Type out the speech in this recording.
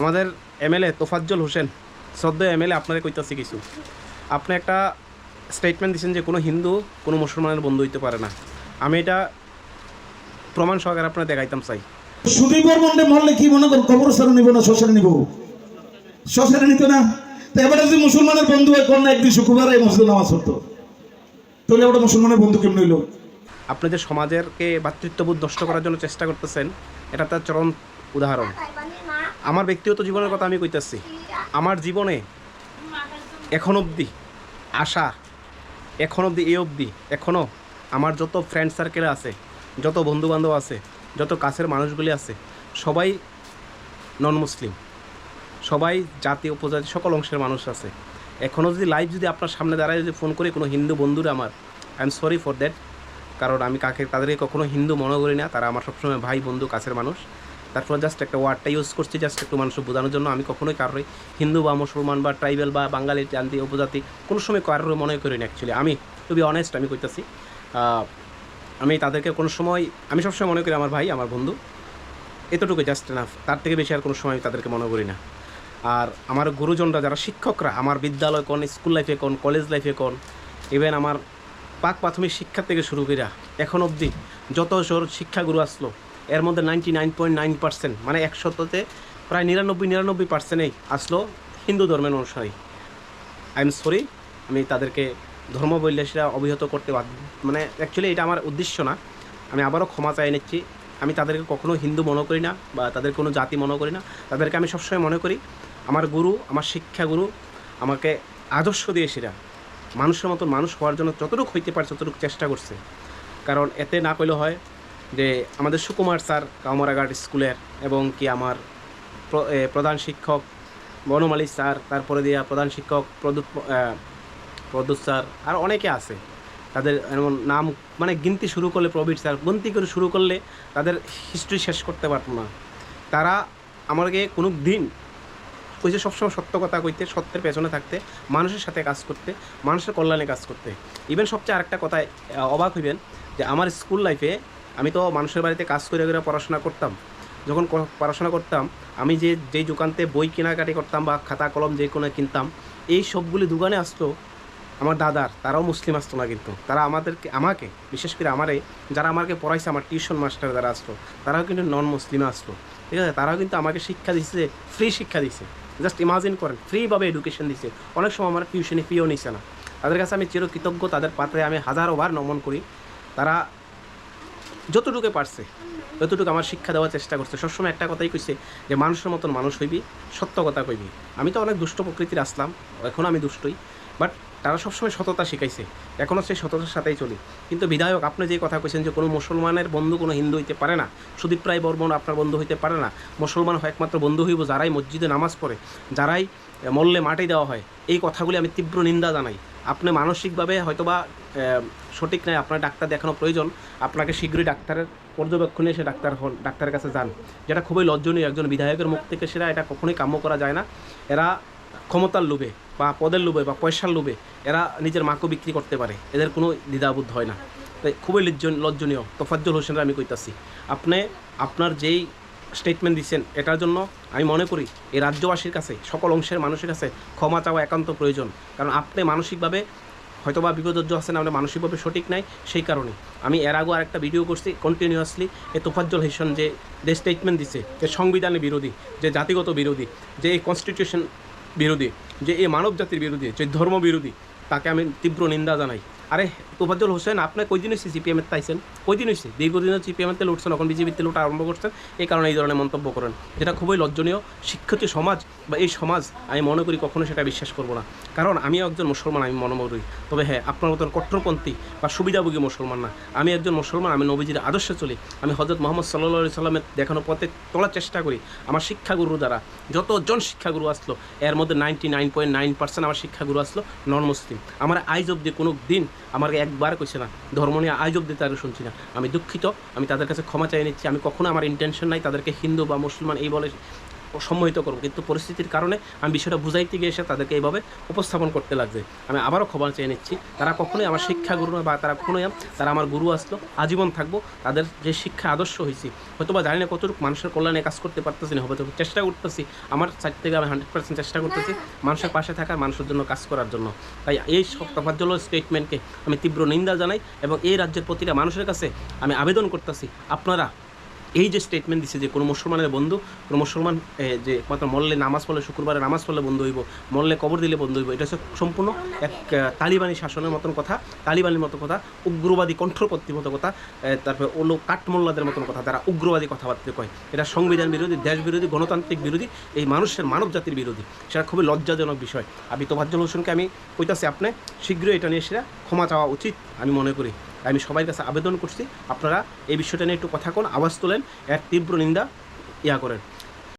আমাদের এমএলএ তোফাজ্জল হোসেন সদ্য এমএলএ আপনারা কইতাছি কিছু। আপনি একটা স্টেটমেন্ট দিচ্ছেন যে কোনো হিন্দু কোনো মুসলমানের বন্ধু হইতে পারে না। আমি এটা প্রমাণ সহকারে আপনার দেখাইতাম চাই। সুদীপর মন্ডে মরলে কি মনে কর কবরস্থানে নিব না শ্মশানে নিব? শ্মশানে নিত না? তো এবারে যদি মুসলমানের বন্ধু হয় কোন একদিন শুক্রবার এই মসজিদে নামাজ পড়তো। তাহলে ওটা মুসলমানের বন্ধু কেমন হইল? আপনি যে সমাজেরকে ভাতৃত্ববোধ নষ্ট করার জন্য চেষ্টা করতেছেন এটা তার চরম উদাহরণ। আমার ব্যক্তিগত জীবনের কথা আমি কইতাছি, আমার জীবনে এখন অবধি আশা, এখন অবধি এই অবধি এখনও আমার যত ফ্রেন্ড সার্কেলে আছে, যত বন্ধুবান্ধব আছে, যত কাছের মানুষগুলি আছে, সবাই নন মুসলিম সবাই জাতি, উপজাতি, সকল অংশের মানুষ আছে। এখনও যদি লাইভ যদি আপনার সামনে দাঁড়ায়, যদি ফোন করে কোনো হিন্দু বন্ধুরা আমার I am sorry for that কারণ আমি কাকে, তাদেরকে কখনো হিন্দু মনে করি না, তারা আমার সবসময় ভাই, বন্ধু, কাছের মানুষ। তারপর জাস্ট একটা ওয়ার্ডটা ইউজ করছি জাস্ট একটু মানুষ বোঝানোর জন্য। আমি কখনোই কারোর হিন্দু বা মুসলমান বা ট্রাইবেল বা বাঙালি জাতি উপজাতি কোনো সময় কারোর মনে করি না অ্যাকচুয়ালি আমি বি অনেস্ট আমি কইতাছি আহ, আমি তাদেরকে কোনো সময় আমি সবসময় মনে করি আমার ভাই আমার বন্ধু এতটুকু জাস্ট না তার থেকে বেশি আর কোনো সময় তাদেরকে মনে করি না। আর আমার গুরুজনরা যারা শিক্ষকরা আমার বিদ্যালয় কোন স্কুল লাইফে কোন কলেজ লাইফে কোন ইভেন আমার পাক প্রাথমিক শিক্ষা থেকে শুরু করিয়া এখন অবধি যত শিক্ষাগুরু আসলো এর মধ্যে ninety nine point nine percent মানে একশততে প্রায় নিরানব্বই নিরানব্বই পার্সেন্টেই আসলো হিন্দু ধর্মের অনুসারী। আই এম সরি আমি তাদেরকে ধর্ম বললে সেটা অবহিত করতে মানে অ্যাকচুয়ালি এটা আমার উদ্দেশ্য না। আমি আবারও ক্ষমা চাই নিচ্ছি। আমি তাদেরকে কখনো হিন্দু মনে করি না বা তাদের কোনো জাতি মনে করি না। তাদেরকে আমি সবসময় মনে করি, আমার গুরু, আমার শিক্ষাগুরু আমাকে আদর্শ দিয়ে সেটা মানুষের মতো মানুষ হওয়ার জন্য যতটুকু হইতে পারে ততটুকু চেষ্টা করছে। কারণ এতে না করলে হয় যে আমাদের সুকুমার স্যার কাউমারাঘাট স্কুলের এবং কি আমার প্রধান শিক্ষক বনমালী স্যার তারপরে দিয়া প্রধান শিক্ষক প্রদুৎ আহ, প্রদুৎ স্যার আর অনেকে আছে। তাদের এমন নাম মানে গিনতি শুরু করলে প্রবীর স্যার গন্তি করে শুরু করলে তাদের হিস্ট্রি শেষ করতে পারতো না। তারা আমাকে কোনো দিন কইছে সবসময় সত্য কথা কইতে সত্যের পেছনে থাকতে মানুষের সাথে কাজ করতে মানুষের কল্যাণে কাজ করতে। ইভেন সবচেয়ে আরেকটা কথায় অবাক হইবেন যে আমার স্কুল লাইফে আমি তো মানুষের বাড়িতে কাজ করে করে পড়াশোনা করতাম। যখন পড়াশোনা করতাম, আমি যে, যেই দোকানতে বই কেনাকাটি করতাম বা খাতা কলম যে কোনো কিনতাম, এই সবগুলি দোকানে আসতো আমার দাদার, তারাও মুসলিম আসতো না কিন্তু। তারা আমাদেরকে, আমাকে, বিশেষ করে আমারে, যারা আমাকে পড়াইছে, আমার টিউশন মাস্টার যারা আসতো, তারাও কিন্তু নন মুসলিমে আসতো। ঠিক আছে? তারাও কিন্তু আমাকে শিক্ষা দিচ্ছে ফ্রি শিক্ষা দিচ্ছে জাস্ট ইমাজিন করেন ফ্রিভাবে এডুকেশন দিচ্ছে অনেক সময় আমার টিউশনে ফিও নিছে না। তাদের কাছে আমি চিরকৃতজ্ঞ, তাদের পাত্রে আমি হাজারো বার নমন করি। তারা যতটুকু পারছে, যতটুকু আমার শিক্ষা দেওয়ার চেষ্টা করছে, সবসময় একটা কথাই কইছে যে মানুষের মতন মানুষ হইবি, সত্য কথা কইবি। আমি তো অনেক দুষ্ট প্রকৃতির আসলাম, এখন আমি দুষ্টই বাট তারা সবসময় সততা শিখাইছে এখনও সেই সততার সাথেই চলি। কিন্তু বিধায়ক, আপনি যে কথা কইছেন যে কোনো মুসলমানের বন্ধু কোনো হিন্দু হইতে পারে না, সুদীপ রায় বর্মন আপনার বন্ধু হইতে পারে না, মুসলমান হয় একমাত্র বন্ধু হইব যারাই মসজিদে নামাজ পড়ে, যারাই মল্লে মাটি দেওয়া হয়, এই কথাগুলি আমি তীব্র নিন্দা জানাই। আপনি মানসিকভাবে হয়তোবা আহ, সঠিক নয় আপনার ডাক্তার দেখানো প্রয়োজন আপনাকে শীঘ্রই ডাক্তারের পর্যবেক্ষণে এসে ডাক্তার হন ডাক্তারের কাছে যান। যেটা খুবই লজ্জনীয় একজন বিধায়কের মুখ থেকে সেটা এটা কখনোই কাম্য করা যায় না। এরা ক্ষমতার লোভে বা পদের লোভে বা পয়সার লোভে এরা নিজের মাকেও বিক্রি করতে পারে। এদের কোনো দ্বিধাবোধ হয় না। তাই খুবই লজ্জন- লজ্জনীয়। তোফাজ্জল হোসেনের আমি কইতাছি আপনি আপনার যেই স্টেটমেন্ট দিচ্ছেন, এটার জন্য আমি মনে করি এই রাজ্যবাসীর কাছে, সকল অংশের মানুষের কাছে ক্ষমা চাওয়া একান্ত প্রয়োজন। কারণ আপনি মানসিকভাবে হয়তোবা বিপদজ্জ আছেন আমরা মানসিকভাবে সঠিক নাই, সেই কারণে। আমি এর আগেও আরেকটা ভিডিও করছি কন্টিনিউয়াসলি এ তোফাজ্জল হোসেন যে যে স্টেটমেন্ট দিছে, যে সংবিধানের বিরোধী, যে জাতিগত বিরোধী, যে এই কনস্টিটিউশন বিরোধী, যে এই মানব জাতির বিরোধী, যে ধর্ম বিরোধী, তাকে আমি তীব্র নিন্দা জানাই। আরে, তোফাজ্জল হোসেন, আপনি কয়দিন হয়েছে সিপিএমের তাইছেন? কয়দিন হয়েছে দীর্ঘদিনের সিপিএমের তেল উঠছেন এখন বিজেপির তেল উঠা আরম্ভ করছেন। এই কারণে এই ধরনের মন্তব্য করেন। যেটা খুবই লজ্জনীয়। শিক্ষিত সমাজ বা এই সমাজ, আমি মনে করি কখনো সেটা বিশ্বাস করব না। কারণ আমিও একজন মুসলমান, আমি মনে করি তবে হ্যাঁ আপনার মতন কট্টরপন্থী বা সুবিধাভোগী মুসলমান না। আমি একজন মুসলমান, আমি নবীজির আদর্শে চলি। আমি হজরত মোহাম্মদ সাল্লা সাল্লামের দেখানো পথে তোলার চেষ্টা করি। আমার শিক্ষাগুরু দ্বারা যতজন শিক্ষাগুরু আসলো, এর মধ্যে ninety nine point nine percent আমার শিক্ষাগুরু আসলো নন মুসলিম আমার আইজ অব্দি কোনো দিন আমাকে একবার কইছে না, ধর্ম নিয়ে আয়োজক দিতে আরও শুনছি না। আমি দুঃখিত, আমি তাদের কাছে ক্ষমা চাই নিচ্ছি। আমি কখনো আমার ইন্টেনশন নাই তাদেরকে হিন্দু বা মুসলমান এই বলে সম্মোহিত করব। কিন্তু পরিস্থিতির কারণে আমি বিষয়টা বুঝাইতে গিয়ে এসে তাদেরকে এইভাবে উপস্থাপন করতে লাগবে। আমি আবারও খবর চেয়ে নিচ্ছি, তারা কখনোই আমার শিক্ষা গুরু নয় বা তারা কখনোই তারা আমার গুরু আসলো, আজীবন থাকব, তাদের যে শিক্ষা আদর্শ হয়েছি হয়তো বা জানি না কতটুকু মানুষের কল্যাণে কাজ করতে পারতেছি না হয়তো চেষ্টা করতেছি, আমার সাইড থেকে আমি হান্ড্রেড পার্সেন্ট চেষ্টা করতেছি মানুষের পাশে থাকা মানুষের জন্য কাজ করার জন্য। তাই এই সপ্তাহাজ্জল স্টেটমেন্টকে আমি তীব্র নিন্দা জানাই এবং এই রাজ্যের প্রতিটা মানুষের কাছে আমি আবেদন করতেছি, আপনারা এই যে স্টেটমেন্ট দিছে যে কোনো মুসলমানের বন্ধু, কোনো মুসলমান যে মাত্র মল্লে নামাজ পড়লে, শুক্রবারে নামাজ পড়লে বন্ধু হইব মল্লে কবর দিলে বন্ধু হইব, এটা হচ্ছে সম্পূর্ণ এক তালিবানি শাসনের মতন কথা, তালিবানির মতো কথা, উগ্রবাদী কণ্ঠপত্তির মতো কথা তারপরে ওলো কাঠমোল্লাদের মতন কথা তারা উগ্রবাদী কথাবার্তা কয়, এটা সংবিধান বিরোধী, দেশ বিরোধী, গণতান্ত্রিক বিরোধী, এই মানুষের মানব জাতির বিরোধী, সেটা খুবই লজ্জাজনক বিষয়। আমি তোফাজ্জল হোসেনকে আমি কইতাছি, আপনি শীঘ্রই এটা নিয়ে সেটা ক্ষমা চাওয়া উচিত, আমি মনে করি। আমি সবার কাছে আবেদন করছি, আপনারা এই বিষয়টা নিয়ে একটু কথা কোন, আওয়াজ তোলেন, এর তীব্র নিন্দা ইয়া করেন।